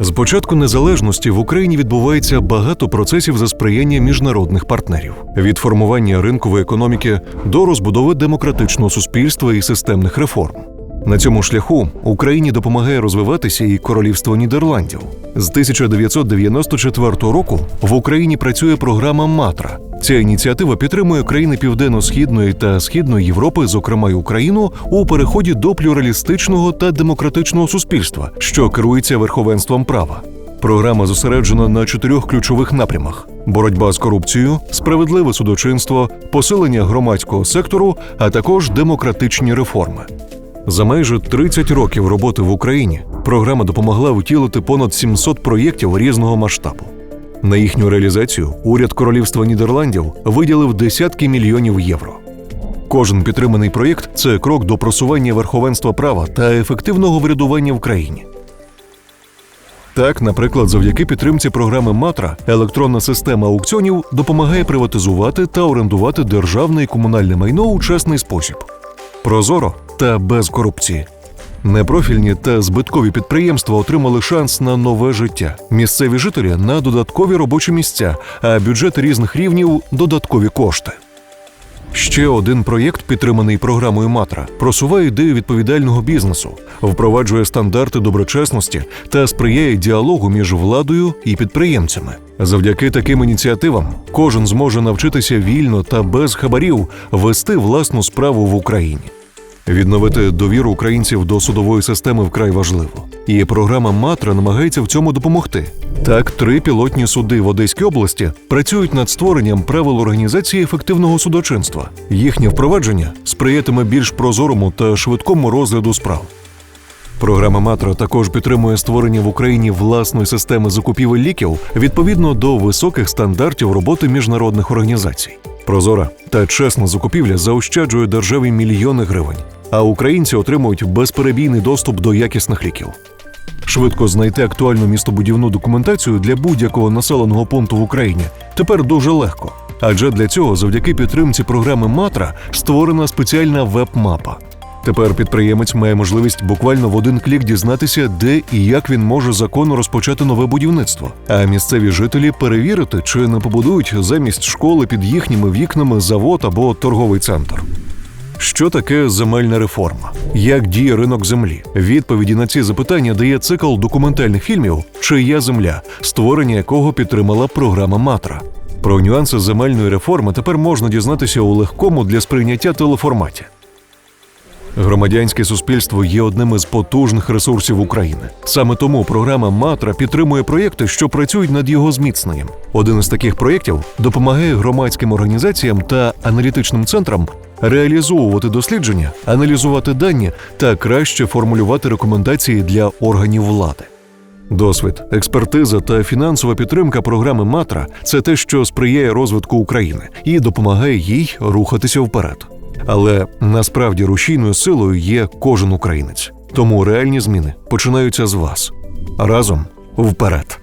З початку незалежності в Україні відбувається багато процесів за сприяння міжнародних партнерів від формування ринкової економіки до розбудови демократичного суспільства і системних реформ. На цьому шляху Україні допомагає розвиватися і королівство Нідерландів. З 1994 року в Україні працює програма Матра. Ця ініціатива підтримує країни Південно-Східної та Східної Європи, зокрема й Україну, у переході до плюралістичного та демократичного суспільства, що керується верховенством права. Програма зосереджена на чотирьох ключових напрямах: боротьба з корупцією, справедливе судочинство, посилення громадського сектору, а також демократичні реформи. За майже 30 років роботи в Україні програма допомогла втілити понад 700 проєктів різного масштабу. На їхню реалізацію уряд Королівства Нідерландів виділив десятки мільйонів євро. Кожен підтриманий проєкт це крок до просування верховенства права та ефективного врядування в країні. Так, наприклад, завдяки підтримці програми Матра електронна система аукціонів допомагає приватизувати та орендувати державне і комунальне майно у чесний спосіб. Прозоро та без корупції. Непрофільні та збиткові підприємства отримали шанс на нове життя. Місцеві жителі на додаткові робочі місця, а бюджети різних рівнів додаткові кошти. Ще один проєкт, підтриманий програмою Матра, просуває ідею відповідального бізнесу, впроваджує стандарти доброчесності та сприяє діалогу між владою і підприємцями. Завдяки таким ініціативам кожен зможе навчитися вільно та без хабарів вести власну справу в Україні. Відновити довіру українців до судової системи вкрай важливо, і програма Матра намагається в цьому допомогти. Так, три пілотні суди в Одеській області працюють над створенням правил організації ефективного судочинства. Їхнє впровадження сприятиме більш прозорому та швидкому розгляду справ. Програма Матра також підтримує створення в Україні власної системи закупівель ліків відповідно до високих стандартів роботи міжнародних організацій. Прозора та чесна закупівля заощаджує державі мільйони гривень, а українці отримують безперебійний доступ до якісних ліків. Швидко знайти актуальну містобудівну документацію для будь-якого населеного пункту в Україні тепер дуже легко. Адже для цього, завдяки підтримці програми Матра, створена спеціальна веб-мапа. Тепер підприємець має можливість буквально в один клік дізнатися, де і як він може законно розпочати нове будівництво. А місцеві жителі перевірити, чи не побудують замість школи під їхніми вікнами завод або торговий центр. Що таке земельна реформа? Як діє ринок землі? Відповіді на ці запитання дає цикл документальних фільмів Чия земля, створення якого підтримала програма Матра. Про нюанси земельної реформи тепер можна дізнатися у легкому для сприйняття телеформаті. Громадянське суспільство є одним із потужних ресурсів України. Саме тому програма Матра підтримує проєкти, що працюють над його зміцненням. Один із таких проєктів допомагає громадським організаціям та аналітичним центрам реалізовувати дослідження, аналізувати дані та краще формулювати рекомендації для органів влади. Досвід, експертиза та фінансова підтримка програми Матра це те, що сприяє розвитку України і допомагає їй рухатися вперед. Але насправді рушійною силою є кожен українець. Тому реальні зміни починаються з вас разом вперед.